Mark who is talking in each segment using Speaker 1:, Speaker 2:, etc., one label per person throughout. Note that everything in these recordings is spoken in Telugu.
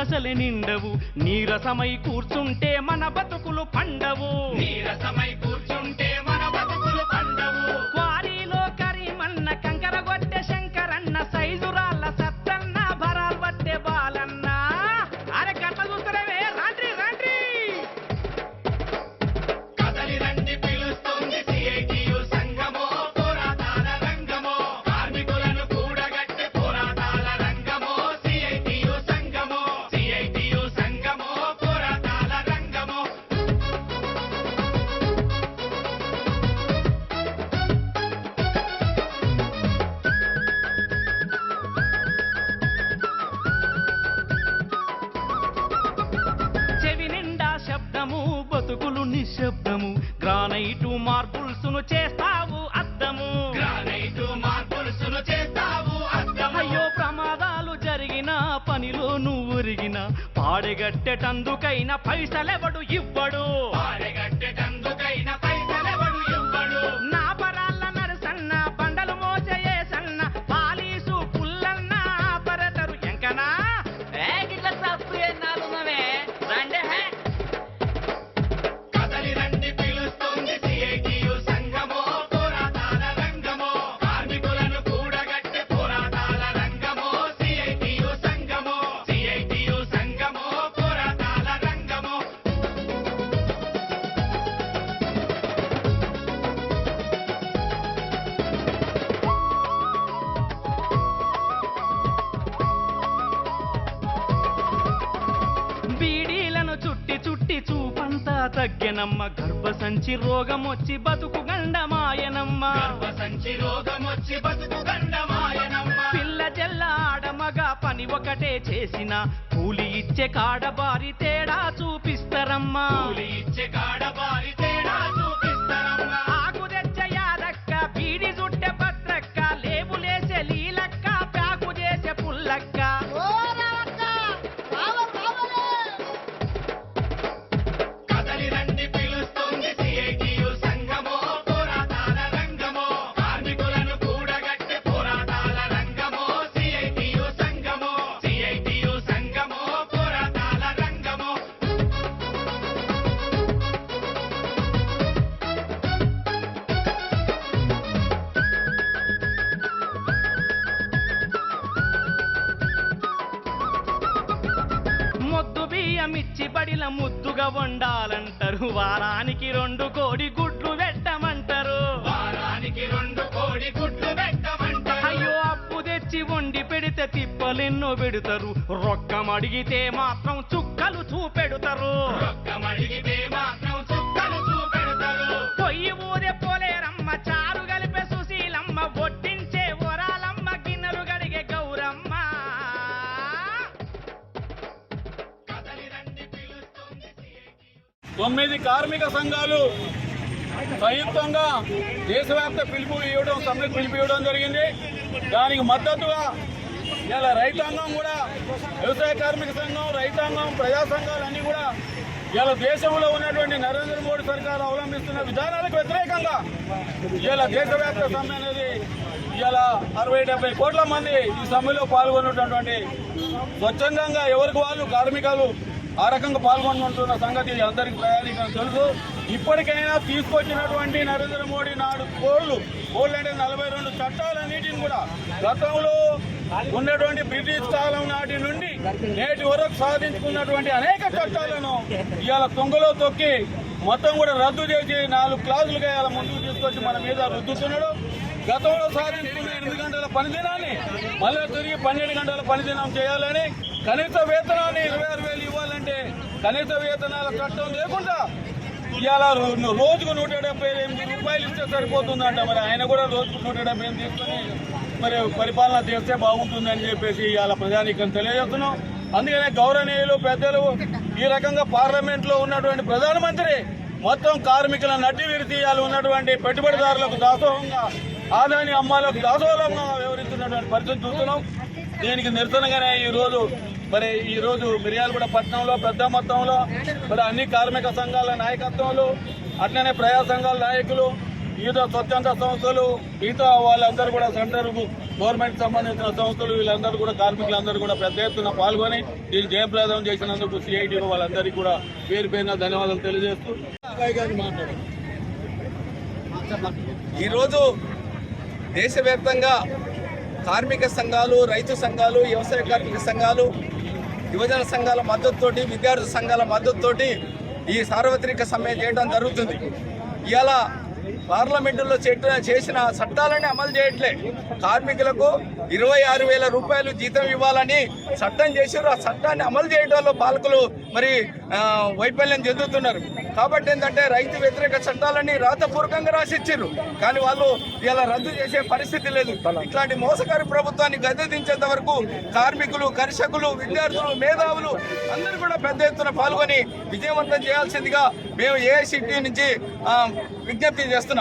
Speaker 1: కడుపులసలి నిండవు. నీరసమై కూర్చుంటే మన బతుకులు పండవు.
Speaker 2: నీరసమై కూర్చుంటే మన బతుకులు పండవు.
Speaker 1: గర్భసంచి రోగం వచ్చి బతుకు గండమాయనమ్మ.
Speaker 2: గర్భసంచి రోగం వచ్చి బతుకు గండమాయనమ్మ.
Speaker 1: పిల్ల జల్ల ఆడమగ పని ఒకటే చేసిన. కూలి ఇచ్చే కాడబారి తేడా చూపిస్తారమ్మా.
Speaker 2: కూలి ఇచ్చే కాడబారి
Speaker 1: ముద్దుగా వండాలంటారు. వారానికి రెండు కోడి గుడ్లు పెట్టమంటారు.
Speaker 2: వారానికి రెండు కోడి గుడ్లు పెట్టమంటారు.
Speaker 1: అయ్యో అప్పు తెచ్చి వండి పెడితే తిప్పలెన్నో పెడతారు. రొక్కం అడిగితే మాత్రం చుక్కలు చూపెడతారు.
Speaker 2: రొక్కమడిగితే మాత్రం చుక్కలు చూపెడతారు.
Speaker 1: పొయ్యి ఊరే
Speaker 3: తొమ్మిది కార్మిక సంఘాలు సంయుక్తంగా దేశవ్యాప్త పిలుపు ఇవ్వడం సమ్మె పిలుపు ఇవ్వడం జరిగింది. దానికి మద్దతుగా ఇలా రైతాంగం కూడా వ్యవసాయ కార్మిక సంఘం రైతాంగం ప్రజా సంఘాలు అన్నీ కూడా ఇలా దేశంలో ఉన్నటువంటి నరేంద్ర మోడీ సర్కారు అవలంబిస్తున్న విధానాలకు వ్యతిరేకంగా ఇలా దేశవ్యాప్త సమ్మె అనేది ఇలా అరవై డెబ్బై కోట్ల మంది ఈ సమ్మెలో పాల్గొన్నటువంటి స్వచ్ఛందంగా ఎవరికి వాళ్ళు కార్మికులు ఆ రకంగా పాల్గొంటున్న సంగతి అందరికి ప్రయాణికులకు తెలుసు. ఇప్పటికైనా తీసుకొచ్చినటువంటి నరేంద్ర మోడీ నాడు కోళ్ళు కోళ్ళు అంటే నలభై రెండు చట్టాలన్నిటిని కూడా గతంలో ఉన్నటువంటి బ్రిటిష్ కాలం నాటి నుండి నేటి వరకు సాధించుకున్నటువంటి అనేక చట్టాలను ఇవాళ తొంగలో తొక్కి
Speaker 4: మొత్తం కూడా రద్దు చేసి నాలుగు క్లాసులుగా ఇలా ముందుకు తీసుకొచ్చి మన మీద రుద్దుతున్నాడు. గతంలో సాధించుకున్న ఎనిమిది గంటల పనిదినాన్ని మళ్ళీ తిరిగి పన్నెండు గంటల పనిదినం చేయాలని కనీస వేతనాన్ని ఇరవై ఆరు వేలు అంటే కనీస వేతనాల చట్టం లేకుండా ఇవాళ రోజుకు నూట డెబ్బై ఎనిమిది రూపాయలు ఇస్తే సరిపోతుందంట. మరి ఆయన కూడా రోజుకు నూట డెబ్బై ఎనిమిది తీసుకొని మరి పరిపాలన చేస్తే బాగుంటుందని చెప్పేసి ఇవాళ ప్రజానీకం తెలియజేస్తున్నాం. అందుకనే గౌరవనీయులు పెద్దలు ఈ రకంగా పార్లమెంట్లో ఉన్నటువంటి ప్రధానమంత్రి మొత్తం కార్మికుల నడ్డి విరితీయాలు ఉన్నటువంటి పెట్టుబడిదారులకు దాసోహంగా ఆదాని అమ్మాలకు దాసోహంగా వ్యవహరిస్తున్నటువంటి పరిస్థితి చూస్తున్నాం. దీనికి నిరసనగానే ఈ రోజు మరి ఈరోజు మిర్యాలగూడ పట్టణంలో పెద్ద మొత్తంలో మరి అన్ని కార్మిక సంఘాల నాయకత్వాలు అట్లనే ప్రజా సంఘాల నాయకులు వివిధ స్వచ్ఛంద సంస్థలు మిగతా వాళ్ళందరూ కూడా సెంటర్ గవర్నమెంట్ సంబంధించిన సంస్థలు వీళ్ళందరూ కూడా కార్మికులందరూ కూడా పెద్ద ఎత్తున పాల్గొని దీన్ని జయప్రదం చేసినందుకు సిఐటి వాళ్ళందరికీ కూడా పేరు పేరున ధన్యవాదాలు తెలియజేస్తూ
Speaker 3: ఈరోజు దేశవ్యాప్తంగా కార్మిక సంఘాలు రైతు సంఘాలు వ్యవసాయ కార్మిక సంఘాలు యువజన సంఘాల మద్దతుతోటి విద్యార్థి సంఘాల మద్దతుతోటి ఈ సార్వత్రిక సమ్మె చేయడం జరుగుతుంది. ఇలా పార్లమెంటులో చెట్టు చేసిన చట్టాలని అమలు చేయట్లే. కార్మికులకు ఇరవై ఆరు వేల రూపాయలు జీతం ఇవ్వాలని చట్టం చేశారు. ఆ చట్టాన్ని అమలు చేయడంలో పాలకులు మరి వైఫల్యం చెందుతున్నారు. కాబట్టి ఏంటంటే రైతు వ్యతిరేక చట్టాలని రాతపూర్వకంగా రాసిచ్చారు. కానీ వాళ్ళు ఇలా రద్దు చేసే పరిస్థితి లేదు. ఇట్లాంటి మోసకారి ప్రభుత్వాన్ని గద్దెదించేంత వరకు కార్మికులు కర్షకులు విద్యార్థులు మేధావులు అందరూ కూడా పెద్ద ఎత్తున పాల్గొని విజయవంతం చేయాల్సిందిగా మేము ఏఐసిటి నుంచి విజ్ఞప్తి చేస్తున్నాం.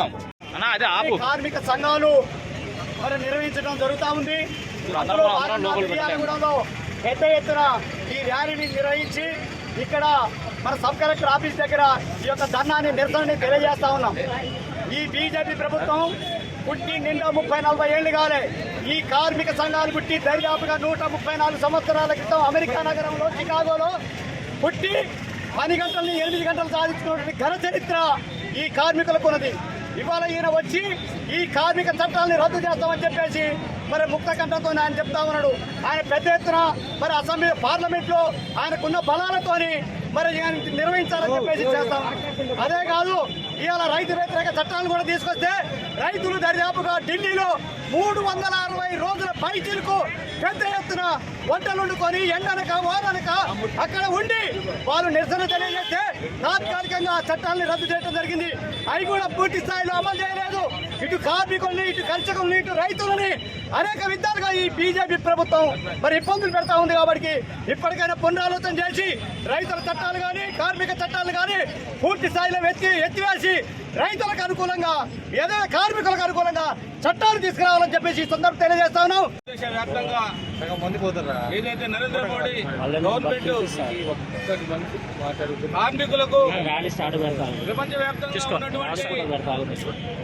Speaker 5: కార్మిక సంఘాలు మరి నిర్వహించడం జరుగుతూ ఉంది. అందులో భాగంగా పెద్ద ఎత్తున ఈ ర్యాలీని నిర్వహించి ఇక్కడ మన సబ్ కలెక్టర్ ఆఫీస్ దగ్గర ఈ యొక్క ధర్నాన్ని నిరసనని తెలియజేస్తా ఉన్నాం. ఈ బీజేపీ ప్రభుత్వం పుట్టి నిండా ముప్పై నలభై ఏళ్ళు కాలే. ఈ కార్మిక సంఘాలు పుట్టి దరిదాపుగా నూట ముప్పై నాలుగు సంవత్సరాల క్రితం అమెరికా నగరంలో చికాగోలో పుట్టి పది గంటల్ని ఎనిమిది గంటలు సాధించుకున్నటువంటి ఘన చరిత్ర ఈ కార్మికులకు ఉన్నది. ఇవాళ ఈయన వచ్చి ఈ కార్మిక చట్టాలని రద్దు చేస్తామని చెప్పేసి మరి ముక్త కంఠంతో ఆయన చెప్తా ఉన్నాడు. ఆయన పెద్ద ఎత్తున మరి అసెంబ్లీ పార్లమెంట్లో ఆయనకున్న బలాలతోని మరి ఆయన నిర్వహించాలని చెప్పేసి చేస్తాం అదే కాదు ఇవాళ రైతు వ్యతిరేక చట్టాలను కూడా తీసుకొస్తే రైతులు దర్యాపుగా ఢిల్లీలో మూడు వందల అరవై రోజుల పైచీలకు పెద్ద ఎత్తున వంటలు వండుకొని ఎండనక వాననక అక్కడ ఉండి వాళ్ళు నిరసన తెలియజేస్తే తాత్కాలికంగా ఆ చట్టాలను రద్దు చేయడం జరిగింది. అవి కూడా పూర్తి స్థాయిలో అమలు చేయలేదు. ఇటు కార్మికుల్ని ఇటు కర్షకుల్ని ఇటు రైతులని అనేక విధాలుగా ఈ బీజేపీ ప్రభుత్వం మరి ఇబ్బందులు పెడతా ఉంది కాబట్టి ఇప్పటికైనా పునరాలోచన చేసి రైతుల చట్టాలు కానీ కార్మిక చట్టాలు కానీ పూర్తి స్థాయిలో ఎత్తి ఎత్తివేసి రైతులకు అనుకూలంగా ఏదైనా కార్మికులకు అనుకూలంగా చట్టాలు తీసుకురావాలని చెప్పేసి ఈ సందర్భం తెలియజేస్తా ఉన్నాం.
Speaker 4: దేశవ్యాప్తంగా ఏదైతే నరేంద్ర మోడీ గవర్నమెంట్ కార్మికులకు ప్రపంచ వ్యాప్తంగా ఉన్నటువంటి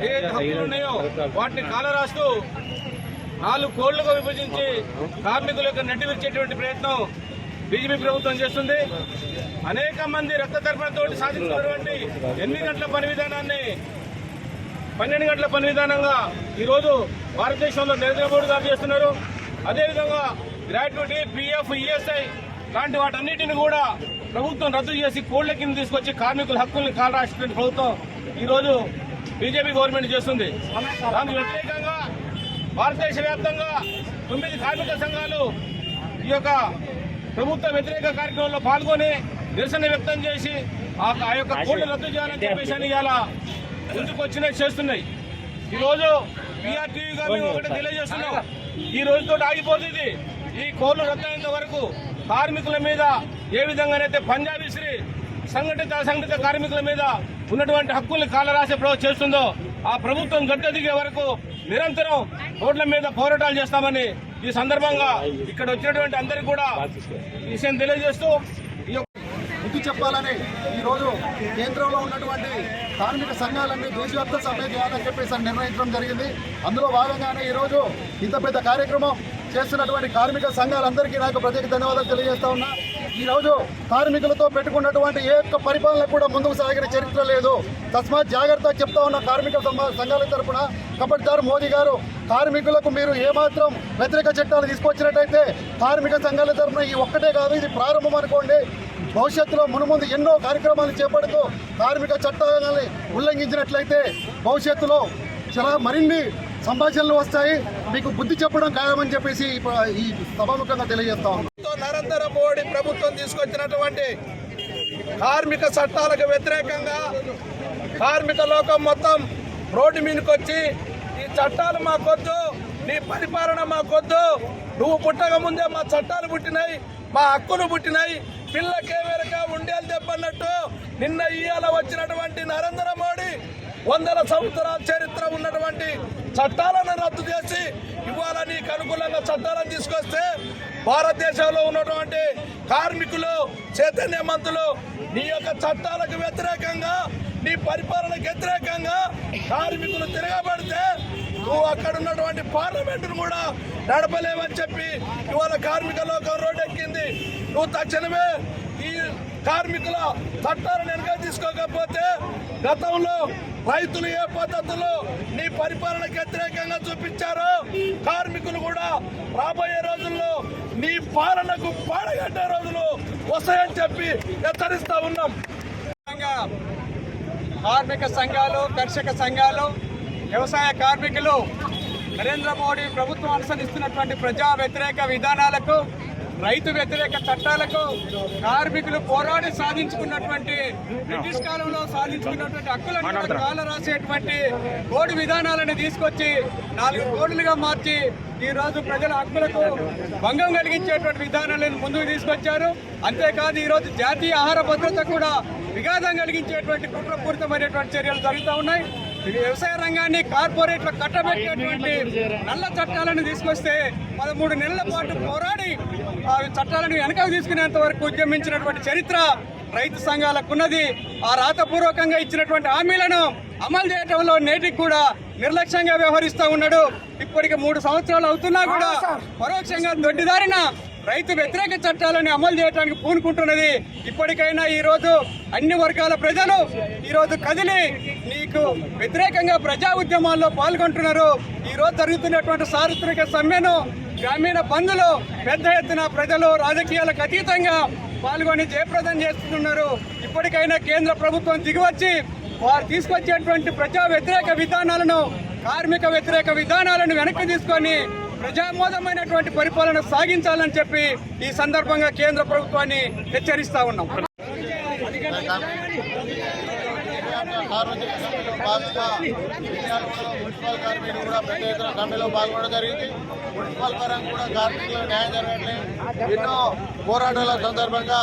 Speaker 4: ఏదైతే హక్కులు ఉన్నాయో వాటిని కాలరాస్తూ నాలుగు కోళ్ళుగా విభజించి కార్మికుల యొక్క నెట్టి ప్రయత్నం బీజేపీ ప్రభుత్వం చేస్తుంది. అనేక మంది రక్త తర్పణతో సాధించినటువంటి ఎనిమిది గంటల పని విధానాన్ని పన్నెండు గంటల పని విధానంగా ఈరోజు భారతదేశంలో నరేంద్ర మోడీ గారు చేస్తున్నారు. అదేవిధంగా గ్రాట్యుటీ పిఎఫ్ ఈఎస్ఐ లాంటి వాటన్నిటిని కూడా ప్రభుత్వం రద్దు చేసి కోళ్ళ కింద తీసుకొచ్చి కార్మికుల హక్కుల్ని కాలరాసినటువంటి ప్రభుత్వం ఈరోజు బీజేపీ గవర్నమెంట్ చేస్తుంది. దానికి వ్యతిరేకంగా భారతదేశ వ్యాప్తంగా తొమ్మిది కార్మిక సంఘాలు ఈ యొక్క ప్రభుత్వ వ్యతిరేక కార్యక్రమంలో పాల్గొని నిరసన వ్యక్తం చేసి ఆ యొక్క కోళ్ళు రద్దు చేయాలని చెప్పేసి అని ఇలా ముందుకు వచ్చినట్టు చేస్తున్నాయి. ఈ రోజు పిఆర్టీవీ గారు మేము ఒకటి తెలియజేస్తున్నాం. ఈ రోజుతో ఆగిపోతుంది. ఈ కోళ్ళు రద్దయినంత వరకు కార్మికుల మీద ఏ విధంగానైతే పంజాబీ శ్రీ సంఘటిత అసంఘటిత కార్మికుల మీద ఉన్నటువంటి హక్కుల్ని కాలరాసే ప్రభుత్వం చేస్తుందో ఆ ప్రభుత్వం గడ్డ దిగే వరకు నిరంతరం రోడ్ల మీద పోరాటాలు చేస్తామని ఈ సందర్భంగా ఇక్కడ వచ్చినటువంటి అందరికీ కూడా విషయం తెలియజేస్తూ ఈ
Speaker 6: బుద్ధి చెప్పాలని ఈరోజు కేంద్రంలో ఉన్నటువంటి కార్మిక సంఘాలన్నీ దేశవ్యాప్త సమ్మె చేయాలని చెప్పేసి నిర్ణయించడం జరిగింది. అందులో భాగంగానే ఈరోజు ఇంత పెద్ద కార్యక్రమం చేస్తున్నటువంటి కార్మిక సంఘాలందరికీ నాకు ప్రత్యేక ధన్యవాదాలు తెలియజేస్తా ఉన్నా. ఈరోజు కార్మికులతో పెట్టుకున్నటువంటి ఏ ఒక్క పరిపాలన కూడా ముందుకు సాగిన చరిత్ర లేదు. తస్మాత్ జాగ్రత్త చెప్తా ఉన్న కార్మిక సంఘాల తరఫున కబడ్దారు మోదీ గారు కార్మికులకు మీరు ఏమాత్రం వ్యతిరేక చట్టాలు తీసుకొచ్చినట్టయితే కార్మిక సంఘాల తరపున ఈ ఒక్కటే కాదు ఇది ప్రారంభం అనుకోండి. భవిష్యత్తులో మునుముందు ఎన్నో కార్యక్రమాలు చేపడుతూ కార్మిక చట్టాలని ఉల్లంఘించినట్లయితే భవిష్యత్తులో చాలా మరిన్ని సంభాషణలు వస్తాయి. మీకు బుద్ధి చెప్పడం ఖాయమని చెప్పేసి ఈ సభాముఖంగా తెలియజేస్తా
Speaker 3: నరేంద్ర మోడీ ప్రభుత్వం తీసుకొచ్చినటువంటి కార్మిక చట్టాలకు వ్యతిరేకంగా కార్మిక లోకం మొత్తం రోడ్డు మీదకి వచ్చి ఈ చట్టాలు మాకొద్దు నీ పరిపాలన మాకొద్దు. నువ్వు పుట్టక ముందే మా చట్టాలు పుట్టినాయి మా హక్కులు పుట్టినాయి. పిల్లకే వెనక ఉండేది దెబ్బన్నట్టు నిన్న ఇయ్యాల వచ్చినటువంటి నరేంద్ర మోడీ వందల సంవత్సరాల చరిత్ర ఉన్నటువంటి చట్టాలను రద్దు చేసి ఇవాళ నీకు అనుకూలంగా చట్టాలను తీసుకొస్తే భారతదేశంలో ఉన్నటువంటి కార్మికులు చైతన్యవంతులు నీ యొక్క చట్టాలకు వ్యతిరేకంగా నీ పరిపాలనకు వ్యతిరేకంగా కార్మికులు తిరగబడితే నువ్వు అక్కడ ఉన్నటువంటి పార్లమెంటును కూడా నడపలేవని చెప్పి ఇవాళ కార్మిక లోకం రోడ్డెక్కింది. నువ్వు తక్షణమే ఈ కార్మికుల చట్టాలను వెనక తీసుకోకపోతే గతంలో రైతులు ఏ పద్ధతిలో నీ పరిపాలనకు వ్యతిరేకంగా చూపించారో కార్మికులు కూడా రాబోయే రోజుల్లో నీ పాలనకు పాడగట్టే రోజులు వస్తాయని చెప్పి హెచ్చరిస్తా ఉన్నాం.
Speaker 7: కార్మిక సంఘాలు కర్షక సంఘాలు వ్యవసాయ కార్మికులు నరేంద్ర మోడీ ప్రభుత్వం అనుసరిస్తున్నటువంటి ప్రజా వ్యతిరేక విధానాలకు రైతు వ్యతిరేక చట్టాలకు కార్మికులు పోరాడి సాధించుకున్నటువంటి బ్రిటిష్ కాలంలో సాధించుకున్నటువంటి హక్కులను కాల రాసేటువంటి కోడి విధానాలను తీసుకొచ్చి నాలుగు కోడులుగా మార్చి ఈ రోజు ప్రజల హక్కులకు భంగం కలిగించేటువంటి విధానాలను ముందుకు తీసుకొచ్చారు. అంతేకాదు ఈ రోజు జాతీయ ఆహార భద్రత కూడా విఘాతం కలిగించేటువంటి కుట్రపూరితమైనటువంటి చర్యలు జరుగుతూ ఉన్నాయి. వ్యవసాయ రంగాన్ని కార్పొరేట్ల కట్టబెట్టేటువంటి నల్ల చట్టాలను తీసుకొస్తే పదమూడు నెలల పాటు పోరాడి చట్టాలను వెనకకు తీసుకునేంత వరకు ఉద్యమించినటువంటి చరిత్ర రైతు సంఘాలకున్నది ఆ రాతపూర్వకంగా ఇచ్చినటువంటి హామీలను అమలు చేయడంలో నేటికి కూడా నిర్లక్ష్యంగా వ్యవహరిస్తూ ఉన్నాడు. ఇప్పటికి మూడు సంవత్సరాలు అవుతున్నా కూడా పరోక్షంగా దొడ్డిదారిన రైతు వ్యతిరేక చట్టాలను అమలు చేయడానికి పూనుకుంటున్నది. ఇప్పటికైనా ఈ రోజు అన్ని వర్గాల ప్రజలు ఈ రోజు కదిలి నీకు వ్యతిరేకంగా ప్రజా ఉద్యమాల్లో పాల్గొంటున్నారు. ఈ రోజు జరుగుతున్నటువంటి చారిత్రక సమ్మెను గ్రామీణ బంధులు పెద్ద ఎత్తున ప్రజలు రాజకీయాలకు అతీతంగా పాల్గొని జయప్రదం చేస్తున్నారు. ఇప్పటికైనా కేంద్ర ప్రభుత్వం దిగివచ్చి వారు తీసుకొచ్చేటువంటి ప్రజా వ్యతిరేక విధానాలను కార్మిక వ్యతిరేక విధానాలను వెనక్కి తీసుకొని ప్రజామోదమైనటువంటి పరిపాలన సాగించాలని చెప్పి ఈ సందర్భంగా కేంద్ర ప్రభుత్వాన్ని హెచ్చరిస్తా ఉన్నాం.
Speaker 6: సార్వజనిక మున్సిపల్ కార్మికులు కూడా పెద్ద ఎత్తున సమ్మెలో పాల్గొనడం జరిగింది. మున్సిపల్ పరంగా కూడా కార్మికులకు న్యాయం జరగట్లేదు ఎన్నో పోరాటాల సందర్భంగా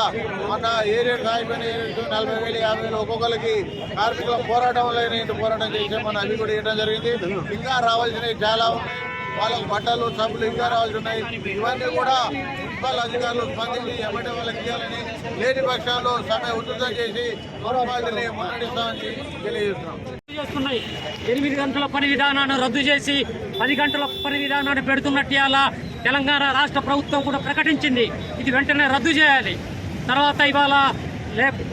Speaker 6: మొన్న ఏ రేటు సాగిపోయిన ఏ రేటు నలభై వేలు యాభై వేలు ఒక్కొక్కరికి కార్మికుల పోరాటం లేని పోరాటం చేసే మన అవి కూడా ఇవ్వడం జరిగింది. ఇంకా రావాల్సినవి చాలా ఉన్నాయి. వాళ్ళకు బట్టలు సబ్బులు ఇంకా రావాల్సి ఉన్నాయి. ఇవన్నీ కూడా మున్సిపల్ అధికారులు స్పందించి ఎమ్మెల్యే వాళ్ళకి ఇవ్వాలని లేని పక్షాల్లో సమ్మె ఉధృతం చేసి మున్సిపాలిటీని మున్నడిస్తామని తెలియజేస్తున్నాం.
Speaker 8: చేస్తున్నాయి. ఎనిమిది గంటల పని విధానాన్ని రద్దు చేసి పది గంటల పని విధానాన్ని పెడుతున్నట్టు ఇలా తెలంగాణ రాష్ట్ర ప్రభుత్వం కూడా ప్రకటించింది. ఇది వెంటనే రద్దు చేయాలి. తర్వాత ఇవాళ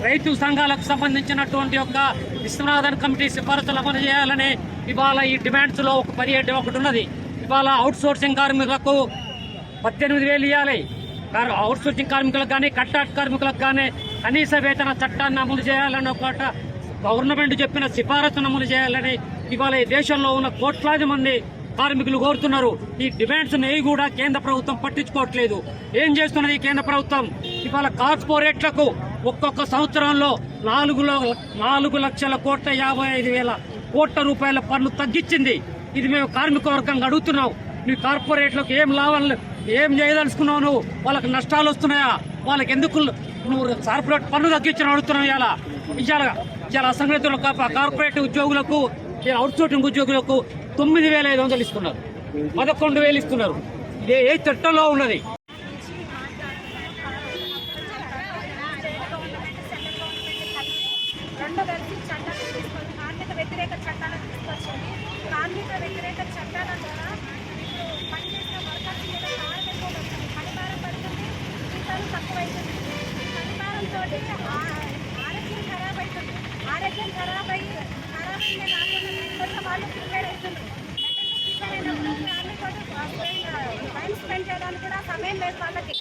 Speaker 8: రైతు సంఘాలకు సంబంధించినటువంటి యొక్క విశ్వనాథన్ కమిటీ సిఫారసులు అమలు చేయాలని ఇవాళ ఈ డిమాండ్స్లో ఒక పదిహేడు ఒకటి ఉన్నది. ఇవాళ అవుట్ సోర్సింగ్ కార్మికులకు పద్దెనిమిది వేలు ఇవ్వాలి అవుట్ సోర్సింగ్ కార్మికులకు కానీ కట్టాట్ కార్మికులకు కానీ కనీస వేతన చట్టాన్ని అమలు చేయాలని ఒక గవర్నమెంట్ చెప్పిన సిఫారసు అమలు చేయాలని ఇవాళ ఈ దేశంలో ఉన్న కోట్లాది మంది కార్మికులు కోరుతున్నారు. ఈ డిమాండ్స్ ఏవి కూడా కేంద్ర ప్రభుత్వం పట్టించుకోవట్లేదు. ఏం చేస్తున్నది కేంద్ర ప్రభుత్వం? ఇవాళ కార్పొరేట్లకు ఒక్కొక్క సంవత్సరంలో నాలుగులో నాలుగు లక్షల కోట్ల యాభై ఐదు వేల కోట్ల రూపాయల పన్ను తగ్గించింది. ఇది మేము కార్మిక వర్గంగా అడుగుతున్నాం. నీ కార్పొరేట్లకు ఏం లాభాలు ఏం చేయదలుచుకున్నావు నువ్వు? వాళ్ళకి నష్టాలు వస్తున్నాయా? వాళ్ళకి ఎందుకు నువ్వు కార్పొరేట్ పన్ను తగ్గించిన అడుగుతున్నావు ఇలా ఇవాళ చాలా అసంఘటితులకు కార్పొరేట్ ఉద్యోగులకు ఇలా అవుట్సోర్సింగ్ ఉద్యోగులకు తొమ్మిది వేల ఐదు వందలు ఇస్తున్నారు. పదకొండు వేలు ఇస్తున్నారు. ఇదే ఏ చట్టంలో ఉన్నది
Speaker 9: రెండు కలిసి చట్టాలు తీసుకొని కార్మిక వ్యతిరేక చట్టాలను తీసుకొచ్చింది కార్మిక వ్యతిరేక చట్టాల ద్వారా ఇప్పుడు పనిచేసిన వర్కర్స్ మీద భారం ఎక్కువ పడుతుంది పనిభారం పడుతుంది జీతాలు తక్కువైతుంది ఈ పనిభారంతో ఆరోగ్యం ఖరాబ్ అవుతుంది ఆరోగ్యం ఖరాబ్ అయ్యి ఖరాబ్ అయ్యే కాకుండా కొంచెం వాళ్ళు ప్రిపేర్ అవుతుంది ప్రిపేర్ అయినప్పుడు కార్మికుడు టైం స్పెండ్ చేయడానికి కూడా సమయం లేదు వాళ్ళకి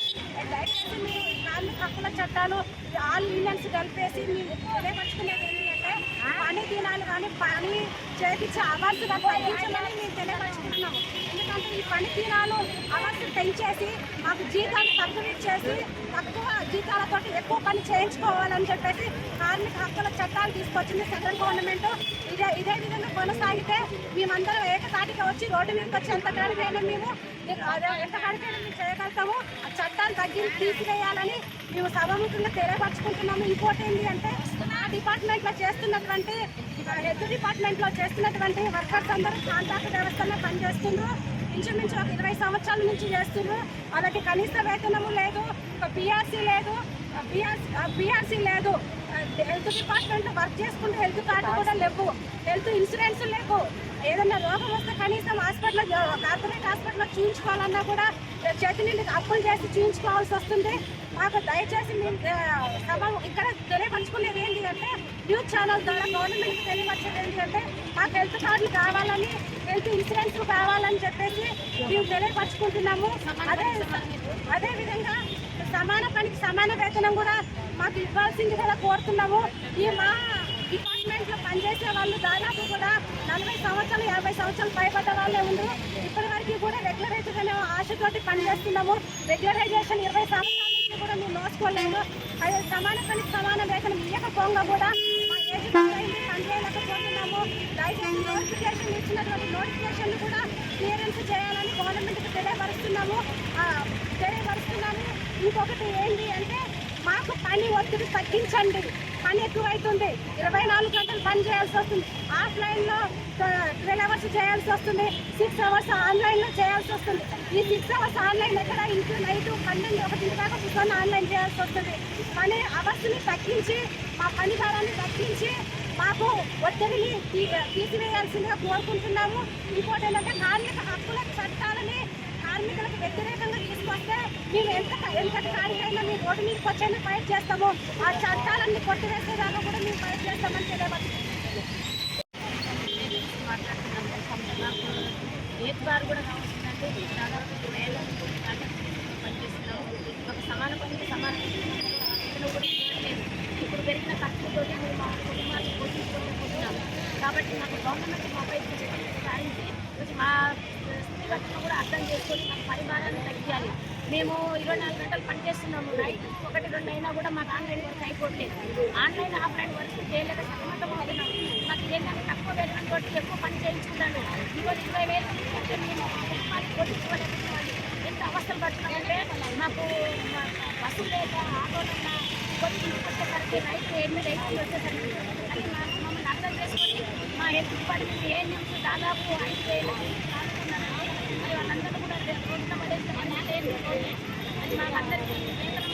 Speaker 9: దయచేసి మీరు కార్మిక హక్కుల చట్టాలు ఆల్ యూనియన్స్ కలిపేసి మేము తెలియపరుచుకునేది ఏంటంటే పని దినాలు కానీ పని చేపించే అవర్స్ కానీ తగ్గించమని మేము తెలియపరుచుకుంటున్నాము ఎందుకంటే ఈ పని దినాలు అవర్స్ పెంచేసి మాకు జీతాలు తక్కువ ఇచ్చేసి తక్కువ జీతాలతో ఎక్కువ పని చేయించుకోవాలని చెప్పేసి కార్మిక హక్కుల చట్టాలు తీసుకొచ్చింది సెంట్రల్ గవర్నమెంట్. ఇదే ఇదే విధంగా కొనసాగితే మేమందరం ఏకతాటిగా వచ్చి రోడ్డు మీదకి వచ్చి ఎంతకాడికైనా మేము ఎంతకాడికైనా మేము చేయగలుగుతాము. ఆ చట్టాలు తగ్గి తీసివేయాలని మేము సభాముఖంగా తెలియపరచుకుంటున్నాము ఇంకోటి ఏంటి అంటే ఆ డిపార్ట్మెంట్లో చేస్తున్నటువంటి హెల్త్ డిపార్ట్మెంట్లో చేస్తున్నటువంటి వర్కర్స్ అందరూ కాంట్రాక్ట్ వ్యవస్థలో పనిచేస్తున్నారు ఇంచుమించు ఒక ఇరవై సంవత్సరాల నుంచి చేస్తున్నారు వాళ్ళకి కనీస వేతనము లేదు ఒక పిఆర్సీ లేదు పిఆర్సీ లేదు. హెల్త్ డిపార్ట్మెంట్ వర్క్ చేసుకుంటే హెల్త్ కార్డు కూడా లేవు. హెల్త్ ఇన్సూరెన్స్ లేవు. ఏదైనా రోగం వస్తే కనీసం హాస్పిటల్ కార్పొరేట్ హాస్పిటల్లో చూయించుకోవాలన్నా కూడా చేతి నుండి అప్పులు చేసి చూయించుకోవాల్సి వస్తుంది మాకు దయచేసి మేము సభ ఇక్కడ తెలియపరచుకునేది ఏంటి అంటే న్యూస్ ఛానల్ ద్వారా గవర్నమెంట్ తెలియపరిచేది ఏంటి అంటే మాకు హెల్త్ కార్డులు కావాలని హెల్త్ ఇన్సూరెన్స్ కావాలని చెప్పేసి మేము తెలియపరచుకుంటున్నాము. అదే అదేవిధంగా సమాన పనికి సమాన వేతనం కూడా మాకు ఇవ్వాల్సింది కూడా కోరుతున్నాము. ఈ మా డిపార్ట్మెంట్లో పనిచేసే వాళ్ళు దాదాపు కూడా నలభై సంవత్సరాలు యాభై సంవత్సరాలు పైబడ్డ వాళ్ళే ఉండరు ఇప్పటి వరకు కూడా రెగ్యులరైజ్గానే ఆశతోటి పనిచేస్తున్నాము. రెగ్యులరైజేషన్ ఇరవై సంవత్సరాల నుంచి కూడా మేము నోచుకోలేము. అదే సమాన పనికి సమాన వేతనం ఇవ్వకపోగా కూడా మా ఏజ్ అయింది దయచేసి నోటిఫికేషన్ ఇచ్చినటువంటి నోటిఫికేషన్ కూడా క్లియరెన్స్ చేయాలని గవర్నమెంట్కి తెలియపరుస్తున్నాము. తెలియపరుస్తున్నాము. ఇంకొకటి ఏంటి అంటే మాకు పని ఒత్తిడి తగ్గించండి. పని ఎక్కువైతుంది. ఇరవై నాలుగు గంటలు పని చేయాల్సి వస్తుంది. ఆఫ్లైన్లో ట్వెల్వ్ అవర్స్ చేయాల్సి వస్తుంది. సిక్స్ అవర్స్ ఆన్లైన్లో చేయాల్సి వస్తుంది. ఈ సిక్స్ అవర్స్ ఆన్లైన్ ఎక్కడ ఇంటి నైట్ పన్నెండు ఒకటి దాకా కూర్చొని ఆన్లైన్ చేయాల్సి వస్తుంది. పని అవర్స్ని తగ్గించి మా పని భారాన్ని తగ్గించి మాకు ఒత్తిడిని తీసివేయాల్సిందిగా కోరుకుంటున్నాము. ఇంకోటి ఏంటంటే కార్మిక హక్కుల చట్టాలని కార్మికులకు వ్యతిరేకంగా తీసుకొస్తే మేము ఎంత ఎంత కాడికైనా మీ రోడ్డు మీదకి వచ్చైనా ఫైట్ చేస్తాము ఆ చట్టాలన్నీ కొట్టివేసేదాకా కూడా మేము ఫైట్ చేస్తామని తెలియవచ్చు
Speaker 10: ఏత్ బార్ కూడా కావాల్సిందంటే దాదాపు ఇరవై ఏళ్ళ నుంచి ఒక సమాన పనికి సమాన ఇప్పుడు పెరిగిన ఖర్చులతోటి మేము మా కుటుంబాన్ని పోషించుకోలేకపోతున్నాం కాబట్టి మాకు గవర్నమెంట్ మా సాధించి మా స్థితిగతులను కూడా అర్థం చేసుకొని మా పరిమాణాన్ని తగ్గించాలి మేము ఇరవై నాలుగు గంటలు పనిచేస్తున్నాము నైట్ ఒకటి రెండు అయినా కూడా మాకు ఆన్లైన్ వర్క్ అయిపోవట్లేదు. ఆన్లైన్ ఆఫ్లైన్ వర్క్ చేయలేక సతమతం అవుతున్నాం మాకు ఏంటంటే తక్కువ వేలు తోటి ఎక్కువ పని చేయించుకున్నాను ఈరోజు ఇరవై వేలు అంటే మేము కుటుంబాన్ని ఎంత అవస్థలు పడుతున్నామంటే మాకు బస్సు లేక ఆటోలన్నా కొన్ని వచ్చేసరికి నైట్ ఎనిమిది ఐదు వచ్చేసరికి అది మా మమ్మల్ని అర్థం చేసుకొని మా హెల్త్ డిపార్ట్మెంట్ ఏ నిమిషం దాదాపు ఐదు వేలు వాళ్ళందరూ కూడా రోజున పడేసి పని లేదు అది మాకందరికీ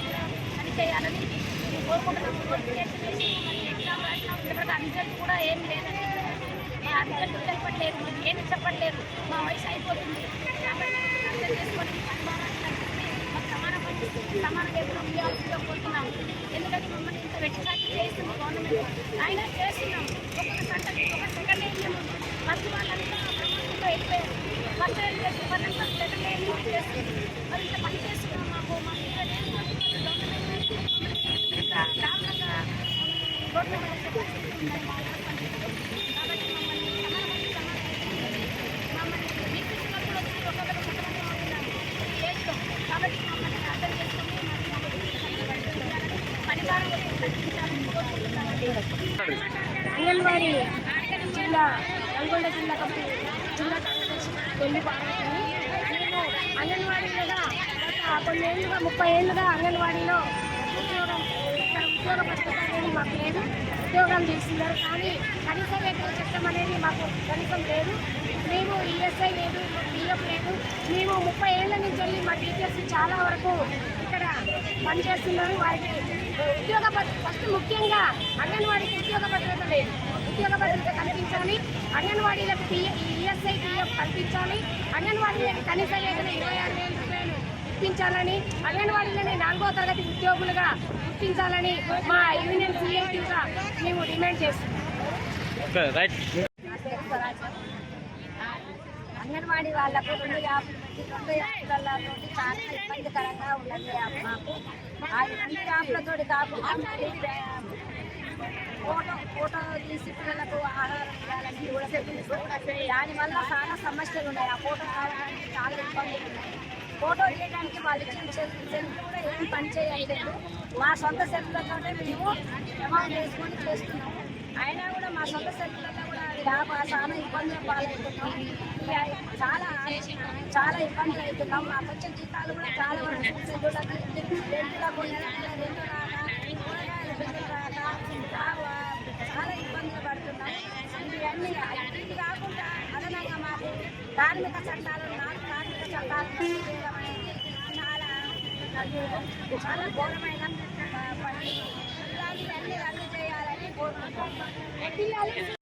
Speaker 10: కూడా పని చేయాలని మేము కోరుకుంటున్నాము నోటిఫికేషన్ చేసి మరి ఎగ్జామ్ రాసినాం రిజల్ట్ కూడా ఏం లేదండి మా రిజల్ట్ తెలపట్లేదు ఏమి చెప్పట్లేదు మా వయసు అయిపోతుంది కాబట్టి అర్థం చేసుకొని పని బాగా మాకు సమాన పని సమాన వేతనం కోరుతున్నాము ఎందుకంటే మమ్మల్ని ఇంత చేస్తుంది గవర్నమెంట్ అయినా చేస్తున్నాం ఒక్కొక్క సంట ఒక సెకండ్ ఏం ఫస్ట్ వాళ్ళంతా ప్రమోషన్లో వెళ్ళిపోయారు ఫస్ట్ ఏం చేసి సెకండ్ ఏం చేస్తుంది మరి ఇంత పని చేస్తున్నాం మాకు గవర్నమెంట్ పరిస్థితి ఉందని మా కాబట్టి మమ్మల్ని సమానమైన మమ్మల్ని వచ్చి కొంతమంది ఈ ఏజ్లో కాబట్టి మమ్మల్ని అర్థం చేసుకుని తగ్గించాలని కోరుకుంటున్నామండి
Speaker 9: అంగన్వాడీ జిల్లా నల్గొండ జిల్లా కమిటీ జిల్లా కార్యదర్శి తొలి పార్వతిని నేను అంగన్వాడీలుగా గత ముప్పై ఏళ్ళుగా అంగన్వాడీలో ఉద్యోగం ఉద్యోగ భద్రత అనేది మాకు లేదు. ఉద్యోగం చేస్తున్నారు కానీ కనీస వేతన చట్టం అనేది మాకు కనీసం లేదు మేము ఈఎస్ఐ లేదు పిఎఫ్ లేదు మేము ముప్పై ఏళ్ళ నుంచి వెళ్ళి మా టీచర్స్ చాలా వరకు ఇక్కడ పనిచేస్తున్నారు వారికి ఉద్యోగ ఫస్ట్ ముఖ్యంగా అంగన్వాడీకి ఉద్యోగ భద్రత లేదు ఉద్యోగ భద్రత కల్పించాలి. అంగన్వాడీలకు పిఎఫ్ పిఎఫ్ కల్పించాలి. అంగన్వాడీలకు కనీస వేతన ఇరవై ఆరు వేల రూపాయలు ఇప్పించాలని అంగన్వాడీలని నాలుగో తరగతి ఉద్యోగులుగా గుర్తించాలని మా యూనియన్ సిఐటిగా మేము డిమాండ్ చేస్తున్నాం.
Speaker 11: అంగన్వాడీ వాళ్ళకు రెండు రెండు చాలా ఇబ్బందికరంగా ఉన్నది మాకు ఆ రెండు యాప్లతోటి కాకుండా ఫోటో ఫోటో తీసి పిల్లలకు ఆహారం ఇవ్వాలని కూడా దానివల్ల చాలా సమస్యలు ఉన్నాయి. ఆ ఫోటో కావడానికి చాలా ఇబ్బందులు ఉన్నాయి. ఫోటో తీయడానికి వాళ్ళు ఇచ్చిన సెల్ కూడా ఏం పని చేయట్లేదు మా సొంత సెల్ఫ్లతోనే మేము అమౌంట్ వేసుకొని చేస్తున్నాము. అయినా కూడా మా సొంత సెల్లలో కూడా యాప్ చాలా ఇబ్బందులు పాల్గొంటున్నాం చాలా చాలా ఇబ్బందులు అవుతున్నాం మాకు వచ్చే జీతాలు కూడా చాలా వరకు రెండు రాక రెండు రాక చాలా ఇబ్బందులు పడుతున్నాం. ఇవన్నీ ఇది కాకుండా అదనంగా మాకు కార్మిక చట్టాలు నాలుగు కార్మిక చట్టాలు చాలా చాలా ఘోరమైన ఆ, పని. ఇలాంటివన్నీ రద్దు చేయాలని కోరుకుంటున్నాం